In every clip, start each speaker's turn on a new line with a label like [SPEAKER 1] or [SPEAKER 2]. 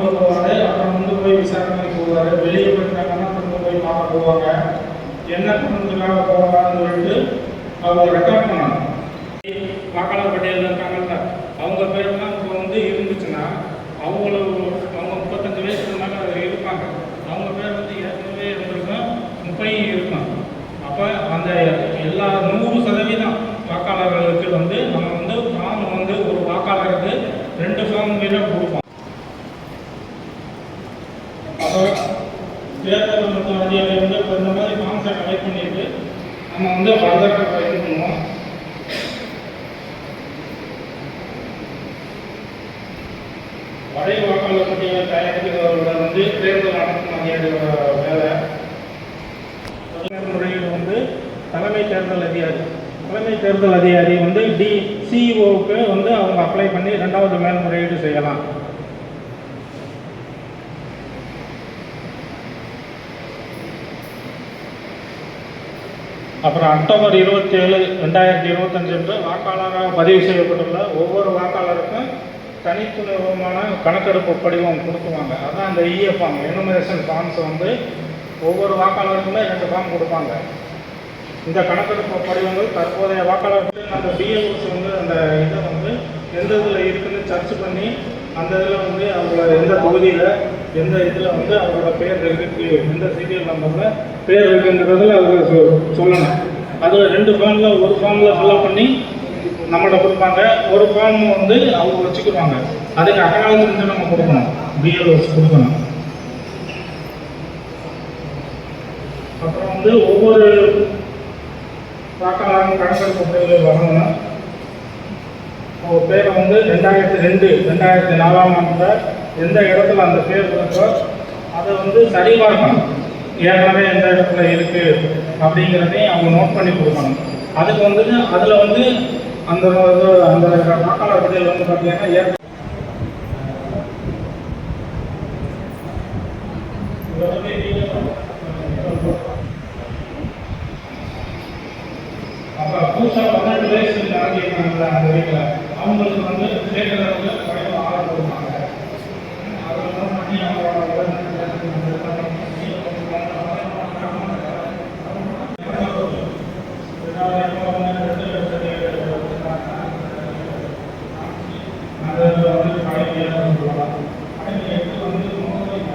[SPEAKER 1] உள்ளே போவார் அப்புறம் வந்து போய் விசாரணைக்கு போவார். வெளியே போயிருந்தாங்கன்னா திரும்ப போய் பார்க்க போவாங்க. என்ன காரணத்துக்காக போவாங்கன்னு சொல்லிட்டு அவங்க ரெக்கார்ட் பண்ணணும். வாக்காளர் பட்டியலில் இருக்காங்கல்ல அவங்க பேர்லாம் இப்போ வந்து இருந்துச்சுன்னா அவங்கள அவங்க முப்பத்தஞ்சு வயசுக்கு மேலே அதில் இருப்பாங்க அவங்க பேர் வந்து ஏற்கனவே இருந்திருக்கும் முப்பையும் இருக்கும் அப்போ அந்த எல்லா நூறு சதவீதம் வாக்காளர்களுக்கு வந்து நம்ம வந்து ஃபார்ம் வந்து ஒரு வாக்காளருக்கு ரெண்டு ஃபார்ம் மீது கொடுப்போம் அப்போ தேர்தல் மற்றும் அதிகாரி வந்து இப்போ இந்த மாதிரி ஃபார்ம்ஸை கலெக்ட் பண்ணிட்டு நம்ம வந்து ஃபர்தராக இது பண்ணுவோம். வடை வாக்காளர் பட்டியலை தயாரிக்கிறவர்களோட வந்து தேர்தல் நடத்தும் அதிகாரியோட வேலை. முறையில் முறையீடு வந்து தலைமை தேர்தல் அதிகாரி. தலைமை தேர்தல் அதிகாரி வந்து டி சிஇஓக்கு வந்து அவங்க அப்ளை பண்ணி ரெண்டாவது மேல்முறையீடு செய்யலாம். அப்புறம் அக்டோபர் இருபத்தி ஏழு ரெண்டாயிரத்தி இருபத்தஞ்சு அன்று வாக்காளராக பதிவு செய்யப்பட்டுள்ள ஒவ்வொரு வாக்காளருக்கும் தனித்துவமான கணக்கெடுப்பு படிவம் கொடுக்குவாங்க அதான் அந்த இஎஃப்ஆம் எனுமரேஷன் ஃபார்ம்ஸ் வந்து ஒவ்வொரு வாக்காளருக்குமே ரெண்டு ஃபார்ம் கொடுப்பாங்க. இந்த கணக்கெடுப்பு படிவங்கள் தற்போதைய வாக்காளர்கள் அந்த பிஎல்ஓஸ் வந்து அந்த இதை வந்து எந்த இதில் இருக்குன்னு சர்ச் பண்ணி அந்த இதில் வந்து அவங்கள எந்த தொகுதியில் எந்த இதில் வந்து அவரோட பேர் இருக்கு எந்த சீரியல் நம்பரில் பேர் இருக்குன்றதில் அவர் சொ- சொல்லணும். அதில் ரெண்டு ஃபார்மில் ஒரு ஃபார்மில் ஃபில்லப் பண்ணி நம்மகிட்ட கொடுப்பாங்க. ஒரு ஃபார்ம் வந்து அவங்க வச்சுக்குவாங்க. அதுக்கு அக்கனாலஜி நம்ம கொடுக்கணும். பிஎல்ஓஸ் கொடுக்கணும். அப்புறம் வந்து ஒவ்வொரு வாக்காளரும் கணக்கெடுப்பு முடிவுகள் வரணும்னா பேரை வந்து ரெண்டாயிரத்தி ரெண்டு ரெண்டாயிரத்தி நாலாம் ஆண்டில் எந்த இடத்துல அந்த பேர் இருக்கோ அதை வந்து சரிபார்க்கணும் ஏற்கனவே எந்த இடத்துல இருக்கு அப்படிங்கிறதையும் அவங்க நோட் பண்ணி கொடுக்கணும். அதுக்கு வந்து அதில் வந்து அந்த அந்த வாக்காளர் பட்டியல் வந்து பார்த்தீங்கன்னா ஏற்கனவே அப்போ புதுசாக பன்னெண்டு வயசு அந்த வீட்டில். அவங்களுக்கு வந்து சேர்க்கிறவங்க குறைவு ஆறு கொடுப்பாங்க அதில் நோட் பண்ணி அவங்களோட அதில் வந்து பழைய சொல்லலாம் பழைய எட்டு வந்து நோய்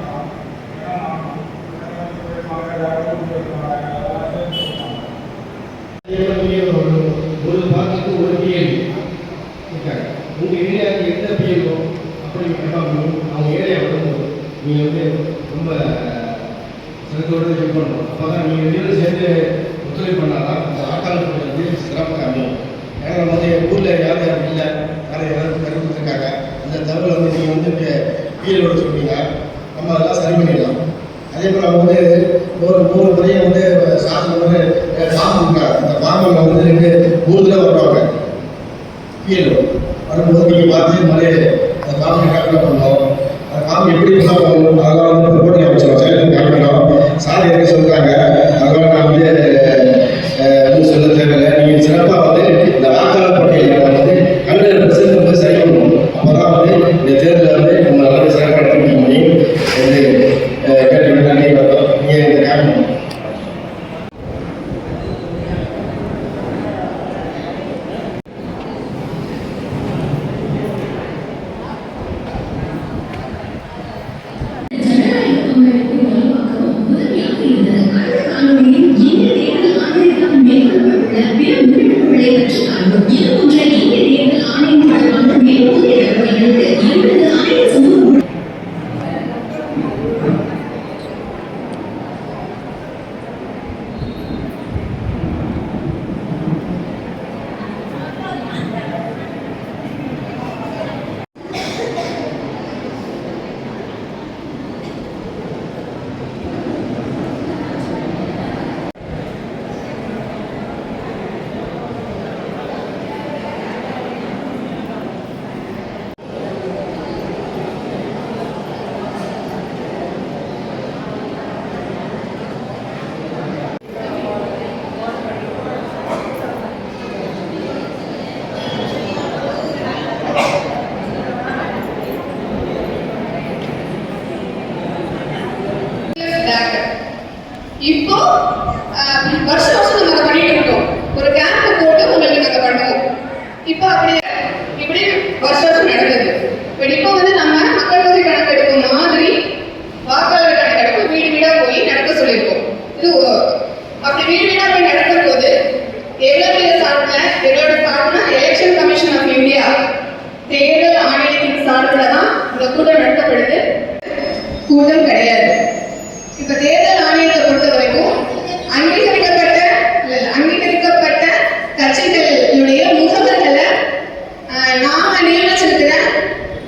[SPEAKER 2] ஒரு பாத்துக்கு ஒரு பிஎல் இருக்காங்க உங்க ஏரியாவுக்கு எந்த பிஎல்ஓ அப்படி கேட்பாங்க அவங்க ஏரியா நீங்கள் வந்து ரொம்ப சிறந்தோடு இது பண்ணணும். அப்போ தான் நீங்கள் ரெண்டு சேர்ந்து ஒத்துழைப்பு பண்ணாதான் இந்த வாக்காளர் வந்து சிறப்பாக அமையும். ஏன்னா நம்ம வந்து ஊரில் யார் யாரும் இல்லை. யாரும் யாரும் கருத்துருக்காங்க அந்த தகவலை வந்து நீங்கள் வந்து பிஎல்ஓட சொன்னீங்க நம்ம அதெல்லாம் சரி பண்ணிடலாம்.
[SPEAKER 3] மேல் தேர்தல் ஆணையத்தால் மேற்கொள்ளப்பட்டுள்ள பிற அப்படி இப்படி வருஷம் வருஷம் நடக்குது பட் இப்போ வந்து நம்ம மக்கள் தொகை கணக்கெடுப்பு மாதிரி வாக்காளர் கணக்கெடுப்பு வீடு வீடா போய் நடக்க சொல்லியிருக்கோம். இது ஒ- அப்படி வீடு வீடா போய் நடக்கும் போது எங்களுடைய சார்பில் எங்களோட சார்பில் எலெக்ஷன் கமிஷன் ஆஃப் இந்தியா தேர்தல் ஆணையத்தின் சார்பில் தான் இந்த கூட்டம் நடத்தப்படுது. கூட்டம் கிடையாது. இப்போ தேர்தல் ஆணையம்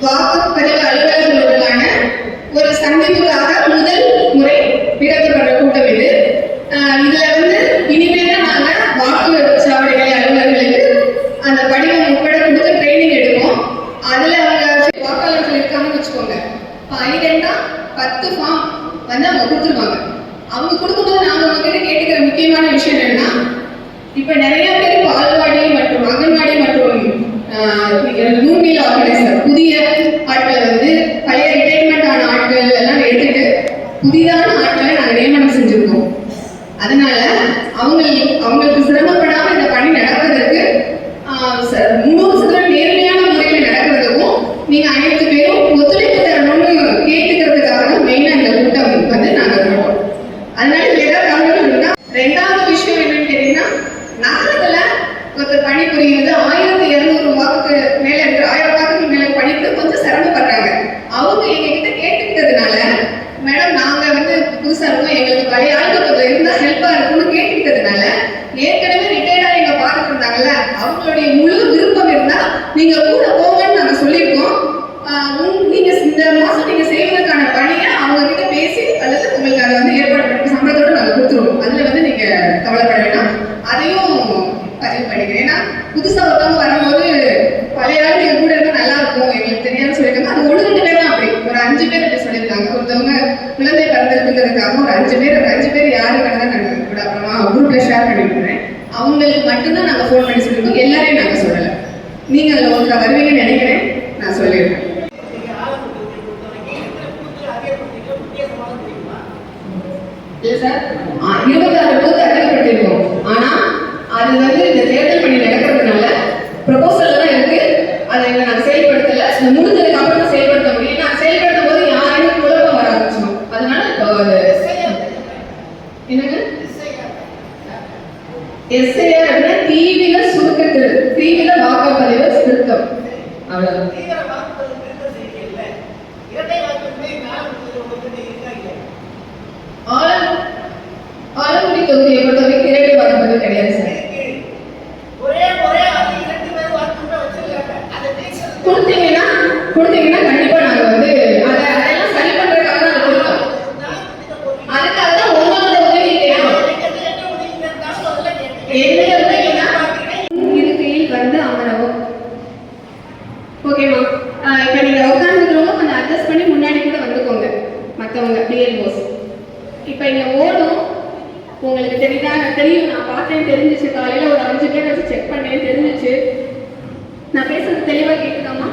[SPEAKER 3] வாக்கு வாக்குப்பதிவு அலுவலர்களுடனான ஒரு சந்திப்புக்காக முதல் முறை நடத்தப்படுற கூட்டம் இது. ஆஹ், இதுல வந்து இனிமேல் தான் நாங்க வாக்குச்சாவடிகளை அலுவலர்களுக்கு அந்த படிவம் உட்பட கொடுத்து ட்ரைனிங் எடுப்போம். அதுல அவங்க வாக்காளர்கள் இருக்காங்கன்னு வச்சுக்கோங்க. இப்போ ஐடென்டா பத்து ஃபார்ம் வந்து அவங்க கொடுத்துருவாங்க. அவங்க கொடுக்கும்போது நாங்க அவங்க கிட்ட கேட்டுக்கிற முக்கியமான விஷயம் என்னன்னா இப்ப நிறைய பேர் பால்வாடி மற்றும் அங்கன்வாடி மற்றும் நூன்மீல் ஆர்கனைசர். புதிய ஆட்கள் வந்து பழைய ரிட்டைர்மெண்ட் ஆன ஆட்கள் எல்லாம் எடுத்துட்டு புதிதான ஆட்களை நாங்க நியமனம் செஞ்சுருக்கோம். அதனால அவங்க அவங்களுக்கு சிரமப்படாம இந்த பணி நடப்பதற்கு ஆஹ், ச- முழு சிதறல் நேர்மையான முறையில் நடக்கிறதுக்கும் நீங்க அனைத்து பேரும் ஒத்துழைப்பு தரணும்னு கேட்டுக்கிறதுக்காக தான் மெயினா இந்த கூட்டம் வந்து நாங்க போட்டோம் அதனால இதுல ஏதாவது தகவல் இருந்தா ரெண்டாவது விஷயம் என்னன்னு கேட்டீங்கன்னா நகரத்துல ஒருத்தர் பணிபுரியுது ஆயிரத்தி இருநூறு வாக்குக்கு மேல இருக்கிற ஆயிரம் வாக்குக்கு மேல படிப்பு கொஞ்சம் சிரமப்படுறாங்க அவங்க எங்க கிட்ட கேட்டுக்கிட்டதுனால மேடம் நாங்க வந்து புதுசா இருக்கோம் எங்களுக்கு பழைய ஆளுங்க கொஞ்சம் இருந்தா ஹெல்ப்பா இருக்கும்னு கேட்டுக்கிட்டதுனால ஏற்கனவே ரிட்டையர்டா எங்க பார்த்துட்டு இருந்தாங்கல்ல அவங்களுடைய முழு விருப்பம் இருந்தா நீங்க கூட போங்கன்னு நாங்க சொல்லியிருக்கோம் ஆஹ் உங்க- நீங்க இந்த மாசம் நீங்க செய்வதற்கான பணியை அவங்க கிட்ட பேசி அல்லது உங்களுக்கு அதை வந்து ஏற்பாடு பண்ணி சம்பளத்தோட நாங்க அதுல வந்து நீங்க கவலைப்பட வேண்டாம். அதையும் பதிவு பண்ணிக்கிறேன். ஏன்னா புதுசா ஒருத்தவங்க வரும்போது பழைய ஆள் எங்க கூட இருந்தா நல்லா இருக்கும். எங்களுக்கு தெரியாதுன்னு சொல்லியிருக்காங்க. அது ஒன்று ரெண்டு பேர் தான் அப்படி. ஒரு அஞ்சு பேர் அப்படி சொல்லியிருக்காங்க. ஒருத்தவங்க குழந்தை பிறந்திருக்குங்கிறதுக்காக ஒரு அஞ்சு பேர் ஒரு அஞ்சு பேர் யாருக்கான தான் நாங்கள் கூட அப்புறமா குரூப்ல ஷேர் பண்ணிவிடுறேன் அவங்களுக்கு மட்டும்தான் நாங்க ஃபோன் பண்ணி சொல்லியிருக்கோம். எல்லாரையும் நாங்க சொல்லலை. நீங்க அதில் ஒருத்தர் வருவீங்கன்னு நினைக்கிறேன். நான் சொல்லிடுறேன். இல்ல சார் ஆ, இருபத்தாறு பூத்து அறிவிக்கப்பட்டிருக்கோம் ஆனா அது வந்து இந்த தேர்தல் பணி நடக்கிறதுனால ப்ரொபோசல்ல தான் இருக்கு. அதை எங்க நாங்க செயல்படுத்தல. முடிஞ்சதுக்கு அப்புறம் தான் செயல்படுத்த முடியும். நான் செயல்படுத்தும் போது யாருக்கும் குழப்பம் வர ஆரம்பிச்சிடும். அதனால என்னங்க? எஸ்ஐஆர் அப்படின்னா தீவிர சுருக்கத்து தீவிர வாக்குப்பதிவு திருத்தம். அவ்வளவுதான்.
[SPEAKER 4] தீவிர இரண்டு பேர் வாக்குப்பதிவு வச்சிருக்காங்க. அதை நீக்கிறது
[SPEAKER 3] கொடுத்தீங்கன்னா கொடுத்தீங்கன்னா கண்டிப்பா நாங்க வந்து அதை அதெல்லாம் சரி பண்றதுக்காக தான் கொடுத்தோம் அதுக்காக தான் உங்களோட உதவி உதவினா இருக்கையில் வந்து அமரவும். ஓகேம்மா. ஆஹ் இப்ப நீங்க உட்காந்துக்கிறவங்க கொஞ்சம் அட்ஜஸ்ட் பண்ணி முன்னாடி கூட வந்துக்கோங்க. மத்தவங்க பிஎல்ஓஸ் இப்ப இங்க ஓடும். உங்களுக்கு தெரியுதா தெரியும். நான் பார்த்தேன் தெரிஞ்சிச்சு. காலையில் ஒரு அஞ்சு பேர் வச்சு செக் பண்ணேன் தெரிஞ்சிச்சு. நான் பேசுறது தெளிவாக கேட்குதாமா